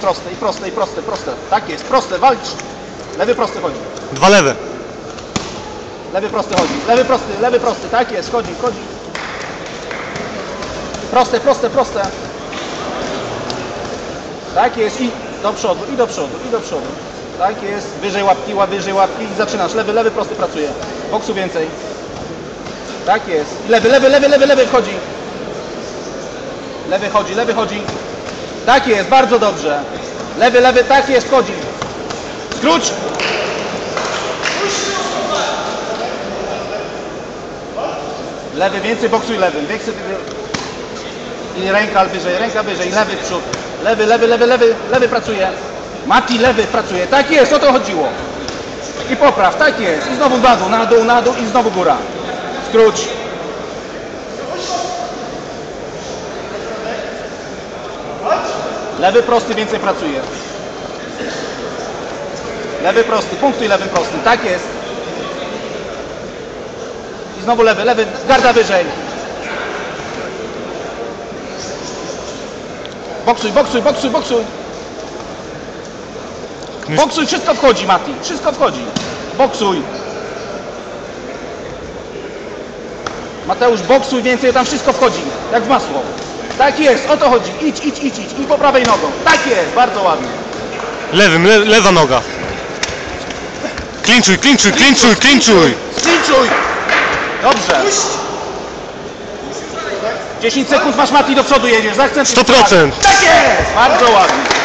proste, i proste, i proste, proste. Tak jest, proste, walcz. Lewy prosty chodzi. Dwa lewe. Lewy prosty chodzi. Lewy prosty, lewy prosty, tak jest, chodzi, chodzi. Proste, proste, proste. Tak jest i do przodu, i do przodu, i do przodu. Tak jest, wyżej łapki, ła- wyżej łapki i zaczynasz. Lewy, lewy prosty pracuje. Boksu więcej. Tak jest. Lewy, lewy, lewy, lewy, lewy wchodzi. Lewy chodzi, lewy chodzi. Tak jest, bardzo dobrze. Lewy, lewy, tak jest, wchodzi. Skróć. Lewy, więcej boksuj lewym. Więcej... I ręka wyżej, ręka wyżej, lewy w przód. Lewy, lewy, lewy, lewy, lewy pracuje. Mati lewy pracuje. Tak jest, o to chodziło. I popraw, tak jest. I znowu na dół, na dół, na dół i znowu góra. Skróć. Lewy prosty więcej pracuje. Lewy prosty, punktuj lewym prostym. Tak jest. I znowu lewy, lewy, garda wyżej. Boksuj, boksuj, boksuj, boksuj. Boksuj, wszystko wchodzi, Mati. Wszystko wchodzi. Boksuj. Mateusz, boksuj więcej, tam wszystko wchodzi. Jak w masło. Tak jest, o to chodzi. Idź, idź, idź, idź. I po prawej nogą. Tak jest, bardzo ładnie. Lewym, le, lewa noga. Klinczuj, klinczuj, klinczuj, klinczuj. Sklinczuj. Dobrze. 10 sekund masz Mati do przodu jedziesz. Zaakcentuj. 100%. Tak jest, bardzo ładnie.